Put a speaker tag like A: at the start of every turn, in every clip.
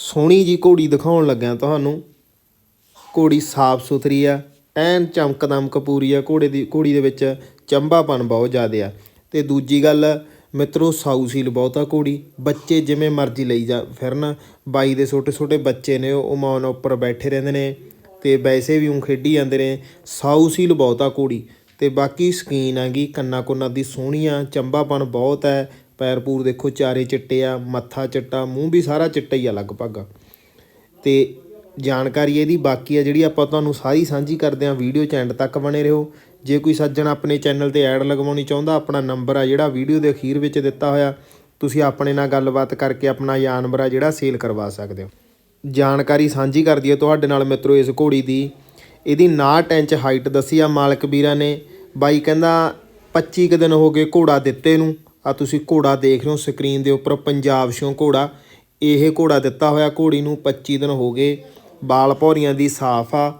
A: ਸੋਹਣੀ ਜੀ ਘੋੜੀ ਦਿਖਾਉਣ ਲੱਗਿਆ ਤੁਹਾਨੂੰ। ਘੋੜੀ ਸਾਫ਼ ਸੁਥਰੀ ਆ, ਐਨ ਚਮਕਦਮਕ ਪੂਰੀ ਆ, ਘੋੜੇ ਦੀ ਘੋੜੀ ਦੇ ਵਿੱਚ ਚੰਬਾਪਨ ਬਹੁਤ ਜ਼ਿਆਦਾ ਆ। ਤੇ ਦੂਜੀ ਗੱਲ, ਮਿੱਤਰੋ ਸਾਊ ਸੀਲ ਬਹੁਤ ਘੋੜੀ। ਬੱਚੇ ਜਿਵੇਂ ਮਰਜ਼ੀ ਲਈ ਜਾ ਫਿਰਨ। ਬਾਈ ਦੇ ਛੋਟੇ ਛੋਟੇ ਬੱਚੇ ਨੇ, ਉਹ ਮਾਨ ਉੱਪਰ ਬੈਠੇ ਰਹਿੰਦੇ ਨੇ ਤੇ ਵੈਸੇ ਵੀ ਉਹ ਖੇਡੀ ਜਾਂਦੇ ਨੇ। ਸਾਊ ਸੀਲ ਬਹੁਤ ਘੋੜੀ। ਤੇ ਬਾਕੀ ਸਕੀਨ ਹੈਗੀ ਕੰਨਾ ਕੁੰਨਾ ਦੀ ਸੋਹਣੀ ਆ, ਚੰਬਾਪਨ ਬਹੁਤ ਹੈ ਪੈਰ ਪੂਰ ਦੇਖੋ, ਚਾਰੇ ਚਿੱਟੇ ਆ, ਮੱਥਾ ਚਿੱਟਾ, ਮੂੰਹ ਵੀ ਸਾਰਾ ਚਿੱਟਾ ਹੀ ਆ ਲਗਭਗ। ਤੇ ਜਾਣਕਾਰੀ ਇਹਦੀ ਬਾਕੀ ਆ, ਜਿਹੜੀ ਆਪਾਂ ਤੁਹਾਨੂੰ ਸਾਰੀ ਸਾਂਝੀ ਕਰਦੇ ਆ ਵੀਡੀਓ ਚ ਐਂਡ ਤੱਕ ਬਣੇ ਰਹੋ। ਜੇ ਕੋਈ ਸੱਜਣ ਆਪਣੇ ਚੈਨਲ ਤੇ ਐਡ ਲਗਵਾਉਣੀ ਚਾਹੁੰਦਾ, ਆਪਣਾ ਨੰਬਰ ਆ ਜਿਹੜਾ ਵੀਡੀਓ ਦੇ ਅਖੀਰ ਵਿੱਚ ਦਿੱਤਾ ਹੋਇਆ, ਤੁਸੀਂ ਆਪਣੇ ਨਾਲ ਗੱਲਬਾਤ ਕਰਕੇ ਆਪਣਾ ਜਾਨਵਰ ਆ ਜਿਹੜਾ ਸੇਲ ਕਰਵਾ ਸਕਦੇ ਹੋ। ਜਾਣਕਾਰੀ ਸਾਂਝੀ ਕਰਦੀ ਹੈ ਤੁਹਾਡੇ ਨਾਲ ਮਿੱਤਰੋ ਇਸ ਘੋੜੀ ਦੀ। ਇਹਦੀ 59 ਇੰਚ ਹਾਈਟ ਦੱਸੀ ਆ, ਮਾਲਕ ਵੀਰਾਂ ਨੇ। ਬਾਈ ਕਹਿੰਦਾ 25 ਕੁ ਦਿਨ ਹੋ ਗਏ ਘੋੜਾ ਦਿੱਤੇ ਨੂੰ। ਆ ਤੁਸੀਂ ਘੋੜਾ ਦੇਖ ਰਹੇ ਹੋ ਸਕਰੀਨ ਦੇ ਉੱਪਰ, ਪੰਜਾਬ ਸ਼ੋਂ ਘੋੜਾ। ਇਹ ਘੋੜਾ ਦਿੱਤਾ ਹੋਇਆ ਘੋੜੀ ਨੂੰ 25 ਦਿਨ ਹੋ ਗਏ, ਬਾਲ ਭੌਰੀਆਂ ਦੀ ਸਾਫ਼ ਆ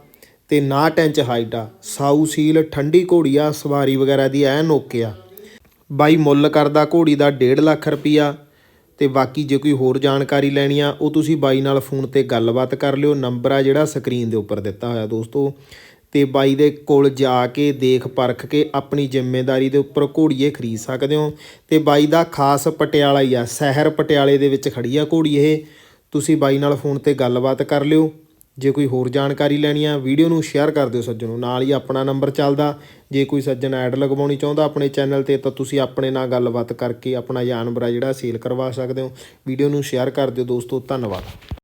A: ਤੇ 59 ਇੰਚ ਹਾਈਟ ਆ। ਸਾਊ ਸੀਲ, ਠੰਡੀ ਘੋੜੀ ਆ, ਸਵਾਰੀ ਵਗੈਰਾ ਦੀ ਐ ਓਕੇ ਆ। ਬਾਈ ਮੁੱਲ ਕਰਦਾ ਘੋੜੀ ਦਾ 1.5 ਲੱਖ ਰੁਪਈਆ ਤੇ ਬਾਕੀ ਜੇ ਕੋਈ ਹੋਰ ਜਾਣਕਾਰੀ ਲੈਣੀ ਆ, ਉਹ ਤੁਸੀਂ ਬਾਈ ਨਾਲ ਫੋਨ ਤੇ ਗੱਲਬਾਤ ਕਰ ਲਿਓ। ਨੰਬਰ ਆ ਜਿਹੜਾ ਸਕਰੀਨ ਦੇ ਉੱਪਰ ਦਿੱਤਾ ਹੋਇਆ ਦੋਸਤੋ। ਅਤੇ ਬਾਈ ਦੇ ਕੋਲ ਜਾ ਕੇ ਦੇਖ ਪਰਖ ਕੇ ਆਪਣੀ ਜ਼ਿੰਮੇਵਾਰੀ ਦੇ ਉੱਪਰ ਘੋੜੀਏ ਖਰੀਦ ਸਕਦੇ ਹੋ। ਅਤੇ ਬਾਈ ਦਾ ਖਾਸ ਪਟਿਆਲਾ ਹੀ ਆ, ਸ਼ਹਿਰ ਪਟਿਆਲੇ ਦੇ ਵਿੱਚ ਖੜੀ ਆ ਘੋੜੀ ਇਹ। ਤੁਸੀਂ ਬਾਈ ਨਾਲ ਫੋਨ ਤੇ ਗੱਲਬਾਤ ਕਰ ਲਿਓ। ਜੇ ਕੋਈ ਹੋਰ ਜਾਣਕਾਰੀ ਲੈਣੀ ਆ, ਵੀਡੀਓ ਨੂੰ ਸ਼ੇਅਰ ਕਰ ਦਿਓ ਸੱਜਣੋ। ਨਾਲ ਹੀ ਆਪਣਾ ਨੰਬਰ ਚੱਲਦਾ। ਜੇ ਕੋਈ ਸੱਜਣ ਐਡ ਲਗਵਾਉਣੀ ਚਾਹੁੰਦਾ ਆਪਣੇ ਚੈਨਲ ਤੇ, ਤਾਂ ਤੁਸੀਂ ਆਪਣੇ ਨਾਲ ਗੱਲਬਾਤ ਕਰਕੇ ਆਪਣਾ ਜਾਨਵਰ ਆ ਜਿਹੜਾ ਸੇਲ ਕਰਵਾ ਸਕਦੇ ਹੋ। ਵੀਡੀਓ ਨੂੰ ਸ਼ੇਅਰ ਕਰ ਦਿਓ ਦੋਸਤੋ, ਧੰਨਵਾਦ।